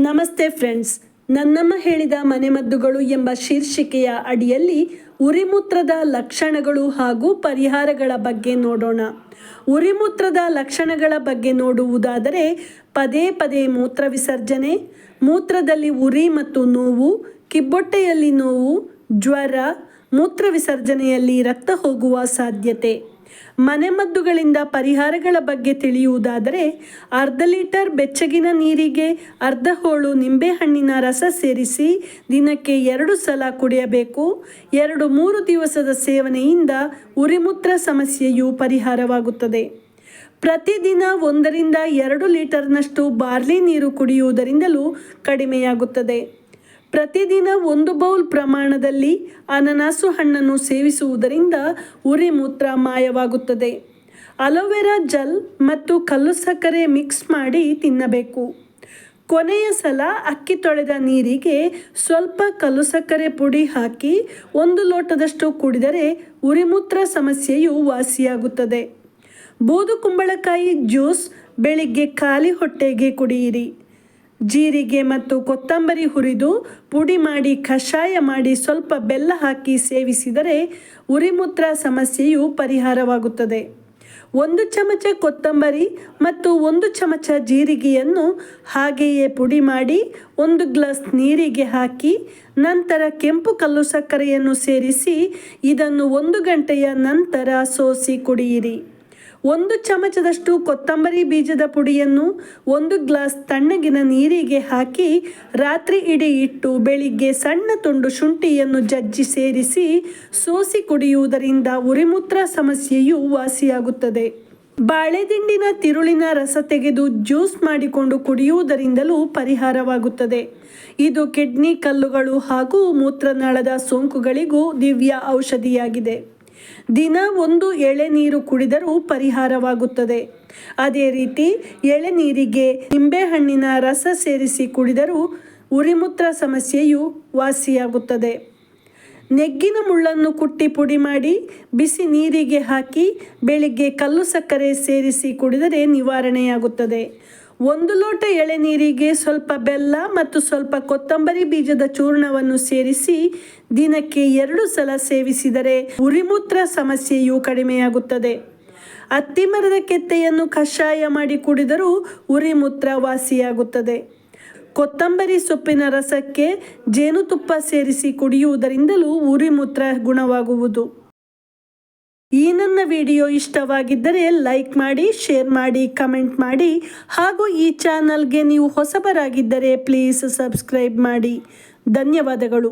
ನಮಸ್ತೆ ಫ್ರೆಂಡ್ಸ್. ನನ್ನಮ್ಮ ಹೇಳಿದ ಮನೆಮದ್ದುಗಳು ಎಂಬ ಶೀರ್ಷಿಕೆಯ ಅಡಿಯಲ್ಲಿ ಉರಿಮೂತ್ರದ ಲಕ್ಷಣಗಳು ಹಾಗೂ ಪರಿಹಾರಗಳ ಬಗ್ಗೆ ನೋಡೋಣ. ಉರಿಮೂತ್ರದ ಲಕ್ಷಣಗಳ ಬಗ್ಗೆ ನೋಡುವುದಾದರೆ ಪದೇ ಪದೇ ಮೂತ್ರ ವಿಸರ್ಜನೆ, ಮೂತ್ರದಲ್ಲಿ ಉರಿ ಮತ್ತು ನೋವು, ಕಿಬ್ಬೊಟ್ಟೆಯಲ್ಲಿ ನೋವು, ಜ್ವರ, ಮೂತ್ರ ವಿಸರ್ಜನೆಯಲ್ಲಿ ರಕ್ತ ಹೋಗುವ ಸಾಧ್ಯತೆ. ಮನೆಮದ್ದುಗಳಿಂದ ಪರಿಹಾರಗಳ ಬಗ್ಗೆ ತಿಳಿಯುವುದಾದರೆ ಅರ್ಧ ಲೀಟರ್ ಬೆಚ್ಚಗಿನ ನೀರಿಗೆ, ಅರ್ಧ ಹೋಳು ನಿಂಬೆಹಣ್ಣಿನ ರಸ ಸೇರಿಸಿ ದಿನಕ್ಕೆ ಎರಡು ಸಲ ಕುಡಿಯಬೇಕು. ಎರಡು ಮೂರು ದಿವಸದ ಸೇವನೆಯಿಂದ ಉರಿಮೂತ್ರ ಸಮಸ್ಯೆಯು ಪರಿಹಾರವಾಗುತ್ತದೆ. ಪ್ರತಿದಿನ ಒಂದರಿಂದ ಎರಡು ಲೀಟರ್ನಷ್ಟು ಬಾರ್ಲಿ ನೀರು ಕುಡಿಯುವುದರಿಂದಲೂ ಕಡಿಮೆಯಾಗುತ್ತದೆ. ಪ್ರತಿದಿನ ಒಂದು ಬೌಲ್ ಪ್ರಮಾಣದಲ್ಲಿ ಅನನಾಸು ಹಣ್ಣನ್ನು ಸೇವಿಸುವುದರಿಂದ ಉರಿ ಮೂತ್ರ ಮಾಯವಾಗುತ್ತದೆ. ಅಲೋವೆರಾ ಜಲ್ ಮತ್ತು ಕಲ್ಲು ಸಕ್ಕರೆ ಮಿಕ್ಸ್ ಮಾಡಿ ತಿನ್ನಬೇಕು. ಕೊನೆಯ ಸಲ ಅಕ್ಕಿ ತೊಳೆದ ನೀರಿಗೆ ಸ್ವಲ್ಪ ಕಲ್ಲು ಸಕ್ಕರೆ ಪುಡಿ ಹಾಕಿ ಒಂದು ಲೋಟದಷ್ಟು ಕುಡಿದರೆ ಉರಿಮೂತ್ರ ಸಮಸ್ಯೆಯು ವಾಸಿಯಾಗುತ್ತದೆ. ಬೂದು ಕುಂಬಳಕಾಯಿ ಜ್ಯೂಸ್ ಬೆಳಿಗ್ಗೆ ಖಾಲಿ ಹೊಟ್ಟೆಗೆ ಕುಡಿಯಿರಿ. ಜೀರಿಗೆ ಮತ್ತು ಕೊತ್ತಂಬರಿ ಹುರಿದು ಪುಡಿ ಮಾಡಿ ಕಷಾಯ ಮಾಡಿ ಸ್ವಲ್ಪ ಬೆಲ್ಲ ಹಾಕಿ ಸೇವಿಸಿದರೆ ಉರಿಮೂತ್ರ ಸಮಸ್ಯೆಯು ಪರಿಹಾರವಾಗುತ್ತದೆ. ಒಂದು ಚಮಚ ಕೊತ್ತಂಬರಿ ಮತ್ತು ಒಂದು ಚಮಚ ಜೀರಿಗೆಯನ್ನು ಹಾಗೆಯೇ ಪುಡಿ ಮಾಡಿ ಒಂದು ಗ್ಲಾಸ್ ನೀರಿಗೆ ಹಾಕಿ ನಂತರ ಕೆಂಪು ಕಲ್ಲು ಸಕ್ಕರೆಯನ್ನು ಸೇರಿಸಿ ಇದನ್ನು ಒಂದು ಗಂಟೆಯ ನಂತರ ಸೋಸಿ ಕುಡಿಯಿರಿ. ಒಂದು ಚಮಚದಷ್ಟು ಕೊತ್ತಂಬರಿ ಬೀಜದ ಪುಡಿಯನ್ನು ಒಂದು ಗ್ಲಾಸ್ ತಣ್ಣಗಿನ ನೀರಿಗೆ ಹಾಕಿ ರಾತ್ರಿ ಇಡೀ ಇಟ್ಟು ಬೆಳಿಗ್ಗೆ ಸಣ್ಣ ತುಂಡು ಶುಂಠಿಯನ್ನು ಜಜ್ಜಿ ಸೇರಿಸಿ ಸೋಸಿ ಕುಡಿಯುವುದರಿಂದ ಉರಿಮೂತ್ರ ಸಮಸ್ಯೆಯು ವಾಸಿಯಾಗುತ್ತದೆ. ಬಾಳೆದಿಂಡಿನ ತಿರುಳಿನ ರಸ ತೆಗೆದು ಜ್ಯೂಸ್ ಮಾಡಿಕೊಂಡು ಕುಡಿಯುವುದರಿಂದಲೂ ಪರಿಹಾರವಾಗುತ್ತದೆ. ಇದು ಕಿಡ್ನಿ ಕಲ್ಲುಗಳು ಹಾಗೂ ಮೂತ್ರನಾಳದ ಸೋಂಕುಗಳಿಗೂ ದಿವ್ಯ ಔಷಧಿಯಾಗಿದೆ. ದಿನ ಒಂದು ಎಳೆನೀರು ಕುಡಿದರೂ ಪರಿಹಾರವಾಗುತ್ತದೆ. ಅದೇ ರೀತಿ ಎಳೆನೀರಿಗೆ ನಿಂಬೆಹಣ್ಣಿನ ರಸ ಸೇರಿಸಿ ಕುಡಿದರೂ ಉರಿಮೂತ್ರ ಸಮಸ್ಯೆಯು ವಾಸಿಯಾಗುತ್ತದೆ. ನೆಗ್ಗಿನ ಮುಳ್ಳನ್ನು ಕುಟ್ಟಿ ಪುಡಿ ಮಾಡಿ ಬಿಸಿ ನೀರಿಗೆ ಹಾಕಿ ಬೆಳಿಗ್ಗೆ ಕಲ್ಲು ಸಕ್ಕರೆ ಸೇರಿಸಿ ಕುಡಿದರೆ ನಿವಾರಣೆಯಾಗುತ್ತದೆ. ಒಂದು ಲೋಟ ಎಳೆನೀರಿಗೆ ಸ್ವಲ್ಪ ಬೆಲ್ಲ ಮತ್ತು ಸ್ವಲ್ಪ ಕೊತ್ತಂಬರಿ ಬೀಜದ ಚೂರ್ಣವನ್ನು ಸೇರಿಸಿ ದಿನಕ್ಕೆ ಎರಡು ಸಲ ಸೇವಿಸಿದರೆ ಉರಿಮೂತ್ರ ಸಮಸ್ಯೆಯು ಕಡಿಮೆಯಾಗುತ್ತದೆ. ಅತ್ತಿಮರದ ಕೆತ್ತೆಯನ್ನು ಕಷಾಯ ಮಾಡಿ ಕುಡಿದರೂ ಉರಿಮೂತ್ರ ವಾಸಿಯಾಗುತ್ತದೆ ಕೊತ್ತಂಬರಿ ಸೊಪ್ಪಿನ ರಸಕ್ಕೆ ಜೇನುತುಪ್ಪ ಸೇರಿಸಿ ಕುಡಿಯುವುದರಿಂದಲೂ ಉರಿಮೂತ್ರ ಗುಣವಾಗುವುದು. ಈ ನನ್ನ ವಿಡಿಯೋ ಇಷ್ಟವಾಗಿದ್ದರೆ ಲೈಕ್ ಮಾಡಿ, ಶೇರ್ ಮಾಡಿ, ಕಮೆಂಟ್ ಮಾಡಿ. ಹಾಗೂ ಈ ಚಾನಲ್ಗೆ ನೀವು ಹೊಸಬರಾಗಿದ್ದರೆ ಪ್ಲೀಸ್ ಸಬ್ಸ್ಕ್ರೈಬ್ ಮಾಡಿ. ಧನ್ಯವಾದಗಳು.